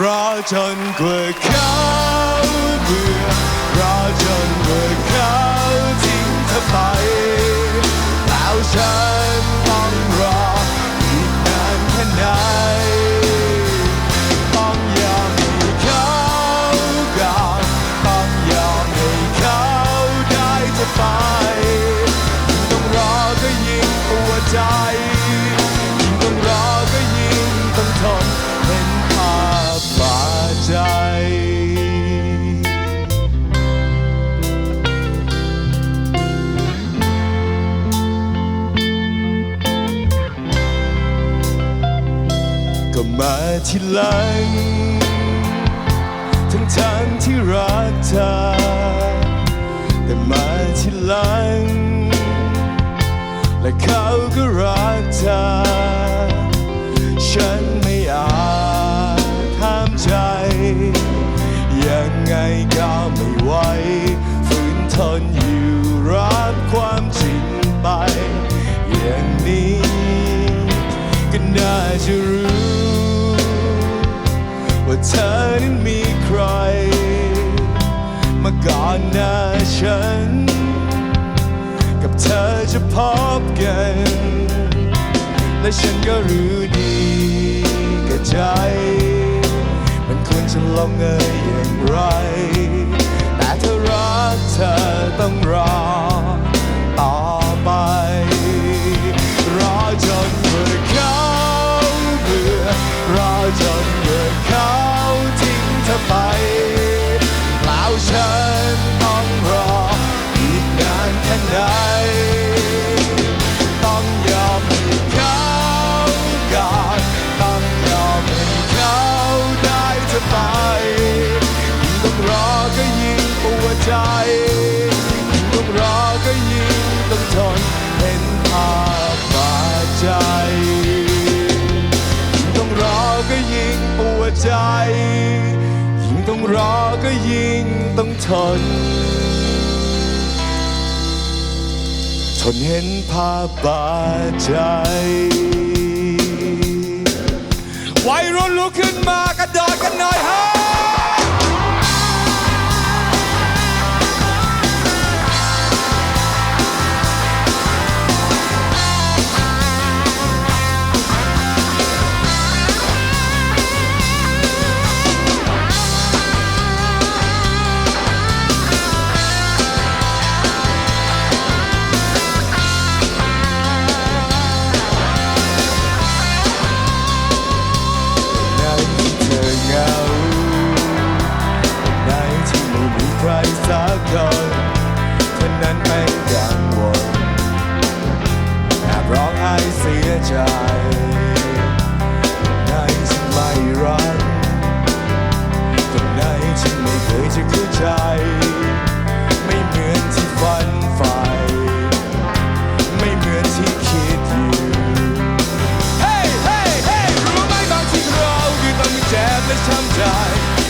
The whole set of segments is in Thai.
รอจนกว่าเขาเบื่อรอจนกว่าเขาทิ้งเธอไปแล้วฉัน มาทีหลัง ทั้งทั้งที่รักเธอ แต่มาทีหลัง และเขาก็รักเธอ ฉันไม่อาจห้ามใจ ยังไงก็ไม่ไหวฝืนทนอยู่รับความจริงไป อย่างนี้ก็น่าจะรู้ เธอนั้นมีใคร มาก่อนหน้าฉัน กับเธอจะพบกัน และฉันก็รู้ดีกับใจ มันควรจะลองเอยอย่างไร แต่ถ้ารักเธอต้อง ใจยิ่งต้องรอก็ยิ่งต้องทนเห็นภาพบาดใจยิ่งต้องรอก็ยิ่งปวดใจยิ่งต้องรอก็ยิ่งต้องทน ทนเห็นภาพบาดใจวัยรุ่นลุกขึ้นมากระโดดกันหน่อยฮะ ยใจในที่ไม่รักคนไหนที่ไม่เคยจะเข้าใจ ไม่เหมือนที่ฝันใฝ่ไม่เหมือนที่คิดอยู่เฮ้เฮ้เฮ้รู้ไหมบางทีเราคือต้องมีเจ็บและช้ำใจ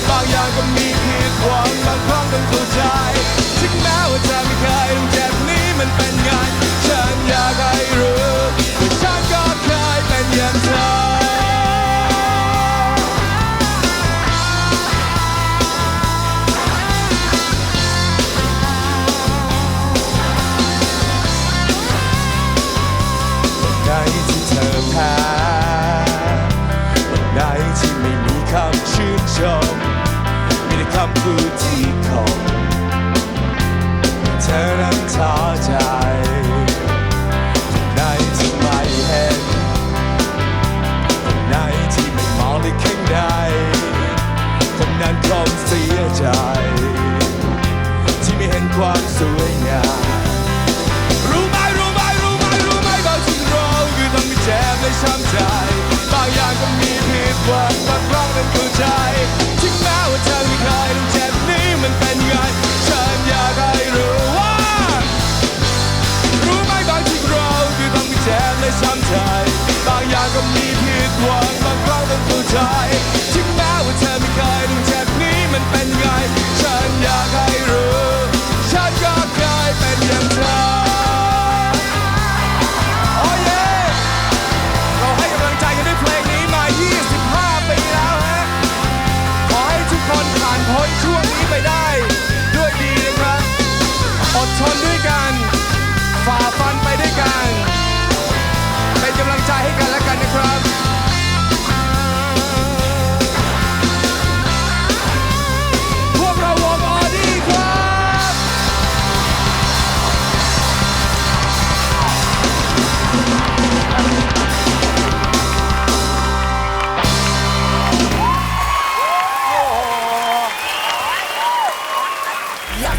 บางอย่างก็มีผิดหวังบางครั้งต้องเข้าใจ ถึงแม้ว่าจะไม่เคยต้องเจ็บนี้มันเป็นไง คำพูดที่คมเธอนั้นท้อใจวันที่ไม่เห็นวันที่ไม่มองเลยข้างในคนนั้นคงเสียใจ ที่ไม่เห็นความสวยงามรู้ไหมรู้ไหมรู้ไหมรู้ไหมบางทีเราคือต้องมีเจ็บและช้ำใจ ใจ บางอย่างก็มีผิดหวังบางครั้งต้องเข้าใจ